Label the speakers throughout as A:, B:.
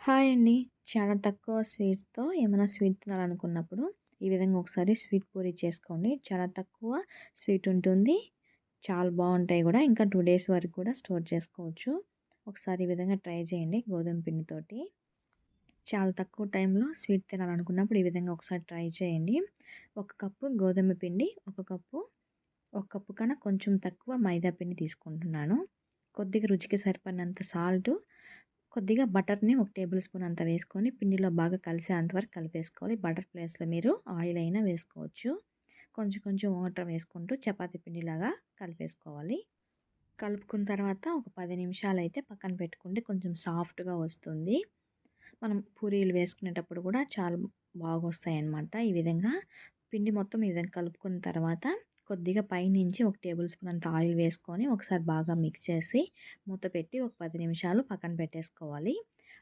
A: Hi అండి. చాలా తక్కువ స్వీట్తో ఏమైనా స్వీట్ తినాలనుకున్నప్పుడు ఈ విధంగా ఒకసారి స్వీట్ పూరి చేసుకోండి. చాలా తక్కువ స్వీట్ ఉంటుంది. చాలా బాగుంటాయి కూడా. ఇంకా టూ డేస్ వరకు కూడా స్టోర్ చేసుకోవచ్చు. ఒకసారి ఈ విధంగా ట్రై చేయండి గోధుమ పిండితోటి. చాలా తక్కువ టైంలో స్వీట్ తినాలనుకున్నప్పుడు ఈ విధంగా ఒకసారి ట్రై చేయండి. ఒక కప్పు గోధుమ పిండి ఒక కప్పు ఒక కప్పు కన్నా కొంచెం తక్కువ మైదా పిండి తీసుకుంటున్నాను. కొద్దిగా రుచికి సరిపడినంత సాల్ట్ కొద్దిగా బటర్ని ఒక టేబుల్ స్పూన్ అంత వేసుకొని పిండిలో బాగా కలిసే అంతవరకు కలిపేసుకోవాలి. బటర్ ప్లేస్లో మీరు ఆయిల్ అయినా వేసుకోవచ్చు. కొంచెం కొంచెం వాటర్ వేసుకుంటూ చపాతి పిండిలాగా కలిపేసుకోవాలి. కలుపుకున్న తర్వాత ఒక పది నిమిషాలు అయితే పక్కన పెట్టుకుంటే కొంచెం సాఫ్ట్గా వస్తుంది. మనం పూరీలు వేసుకునేటప్పుడు కూడా చాలా బాగా వస్తాయి అన్నమాట ఈ విధంగా పిండి మొత్తం ఈ విధంగా కలుపుకున్న తర్వాత కొద్దిగా పైనుంచి ఒక టేబుల్ స్పూన్ అంత ఆయిల్ వేసుకొని ఒకసారి బాగా మిక్స్ చేసి మూత పెట్టి ఒక పది నిమిషాలు పక్కన పెట్టేసుకోవాలి.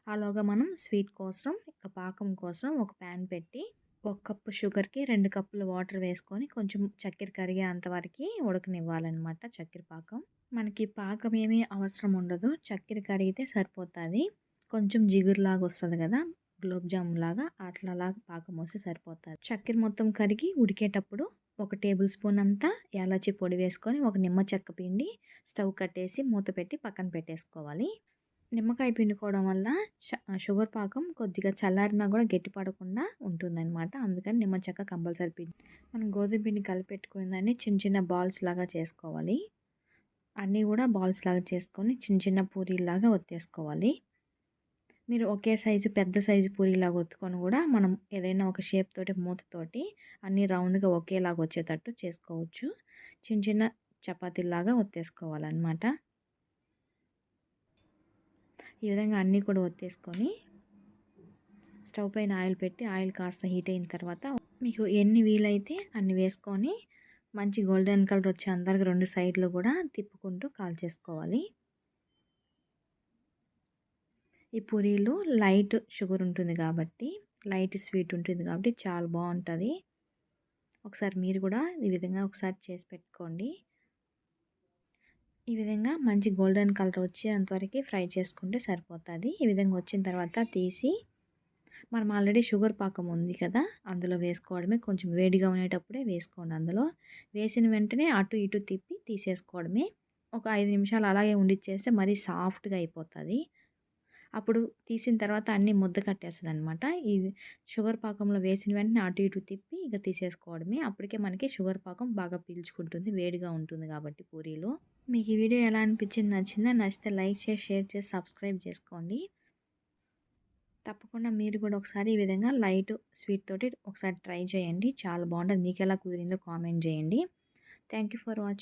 A: అలాగా మనం స్వీట్ కోసం ఇక పాకం కోసం ఒక ప్యాన్ పెట్టి ఒక కప్పు షుగర్కి రెండు కప్పులు వాటర్ వేసుకొని కొంచెం చక్కెర కరిగే అంతవరకు ఉడకనివ్వాలన్నమాట చక్కెర పాకం. మనకి పాకం ఏమీ అవసరం ఉండదు. చక్కెర కరిగితే సరిపోతుంది. కొంచెం జిగురులాగా వస్తుంది కదా. గులాబ్ జామున్ లాగా అట్లాలాగా పాకం వస్తే సరిపోతుంది. చక్కెర మొత్తం కరిగి ఉడికేటప్పుడు ఒక టేబుల్ స్పూన్ అంతా యాలచి పొడి వేసుకొని ఒక నిమ్మ చెక్క పిండి స్టవ్ కట్టేసి మూత పెట్టి పక్కన పెట్టేసుకోవాలి. నిమ్మకాయ పిండుకోవడం వల్ల షుగర్ పాకం కొద్దిగా చల్లారినా కూడా గట్టి పడకుండా ఉంటుందన్నమాట. అందుకని నిమ్మ చెక్క కంపల్సరీ పిండి. మనం గోధుమ పిండి కలిపెట్టుకునే దాన్ని చిన్న చిన్న బాల్స్ లాగా చేసుకోవాలి. అన్నీ కూడా బాల్స్ లాగా చేసుకొని చిన్న చిన్న పూరీలాగా ఒత్తేసుకోవాలి. మీరు ఒకే సైజు పెద్ద సైజు పూరీలాగా ఒత్తుకొని కూడా మనం ఏదైనా ఒక షేప్ తోటి మూతతోటి అన్నీ రౌండ్గా ఒకేలాగా వచ్చేటట్టు చేసుకోవచ్చు. చిన్న చిన్న చపాతీలాగా ఒత్తేసుకోవాలన్నమాట. ఈ విధంగా అన్నీ కూడా ఒత్తేసుకొని స్టవ్ పైన ఆయిల్ పెట్టి ఆయిల్ కాస్త హీట్ అయిన తర్వాత మీకు ఎన్ని వీలైతే అన్ని వేసుకొని మంచి గోల్డెన్ కలర్ వచ్చే అందరికి రెండు సైడ్లు కూడా తిప్పుకుంటూ కాల్ చేసుకోవాలి ఈ పూరీలు లైట్ షుగర్ ఉంటుంది కాబట్టి లైట్ స్వీట్ ఉంటుంది కాబట్టి చాలా బాగుంటుంది. ఒకసారి మీరు కూడా ఈ విధంగా ఒకసారి చేసి పెట్టుకోండి. ఈ విధంగా మంచి గోల్డెన్ కలర్ వచ్చేంతవరకు ఫ్రై చేసుకుంటే సరిపోతుంది. ఈ విధంగా వచ్చిన తర్వాత తీసి మనం ఆల్రెడీ షుగర్ పాకం ఉంది కదా అందులో వేసుకోవడమే కొంచెం వేడిగా ఉండేటప్పుడే వేసుకోండి అందులో. వేసిన వెంటనే అటు ఇటు తిప్పి తీసేసుకోవడమే. ఒక ఐదు నిమిషాలు అలాగే ఉండిచ్చేస్తే మరీ సాఫ్ట్గా అయిపోతుంది. అప్పుడు తీసిన తర్వాత అన్నీ ముద్ద కట్టేస్తుంది అనమాట ఈ షుగర్ పాకంలో వేసిన వెంటనే అటు ఇటు తిప్పి ఇక తీసేసుకోవడమే. అప్పటికే మనకి షుగర్ పాకం బాగా పీల్చుకుంటుంది వేడిగా ఉంటుంది కాబట్టి పూరీలో. మీకు ఈ వీడియో ఎలా అనిపించింది నచ్చిందా? నచ్చితే లైక్ చేసి షేర్ చేసి సబ్స్క్రైబ్ చేసుకోండి. తప్పకుండా మీరు కూడా ఒకసారి ఈ విధంగా లైట్ స్వీట్ తోటి ఒకసారి ట్రై చేయండి. చాలా బాగుంటుంది. మీకు ఎలా కుదిరిందో కామెంట్ చేయండి. Thank for watching